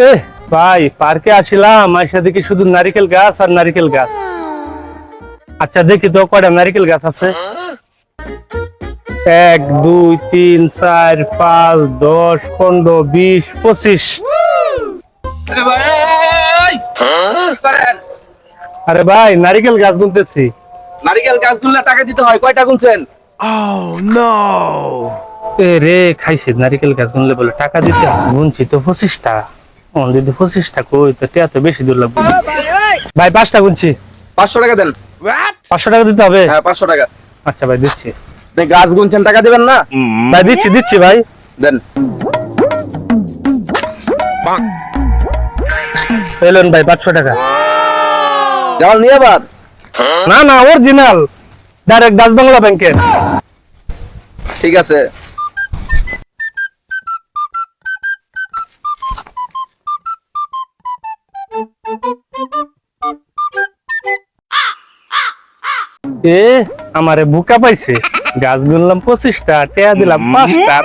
এ ভাই পার্কে আসিলাম আইসা দেখি শুধু নারিকেল গাছ আর নারিকেল গাছ। আচ্ছা দেখি তো কয়টা নারিকেল গাছ আছে। এক দুই তিন চার পাঁচ দশ পনেরো বিশ পঁচিশ। আরে ভাই! নারিকেল গাছ গুনতেছি। নারিকেল গাছ তুললে টাকা দিতে হয় কয়টা গুনছেন? এ রে খাইছি নারিকেল গাছ গুনলে বলে টাকা দিতে হয়। গুনছি তো পঁচিশ টাকা যদি পঁচিশ টাকা ওই তো টিয়া তো বেশি দূর লাগবে। ভাই পাঁচটা গুনছি। পাঁচশো টাকা দেন। পাঁচশো টাকা দিতে হবে? হ্যাঁ পাঁচশো টাকা। আচ্ছা ভাই দিচ্ছি। গাছ গুনছেন টাকা দিবেন না? ভাই দিচ্ছি দিচ্ছি ভাই। দেন। এলেন ভাই পাঁচশো টাকা। জামাল নিয়ে আবার? না না অরিজিনাল ডাইরেক্ট ডাচ বাংলা ব্যাংকের ঠিক আছে। এ আমারে বুকা পাইছে। গাছ গুনলাম পঁচিশটা টেয়া দিলাম পাঁচটার।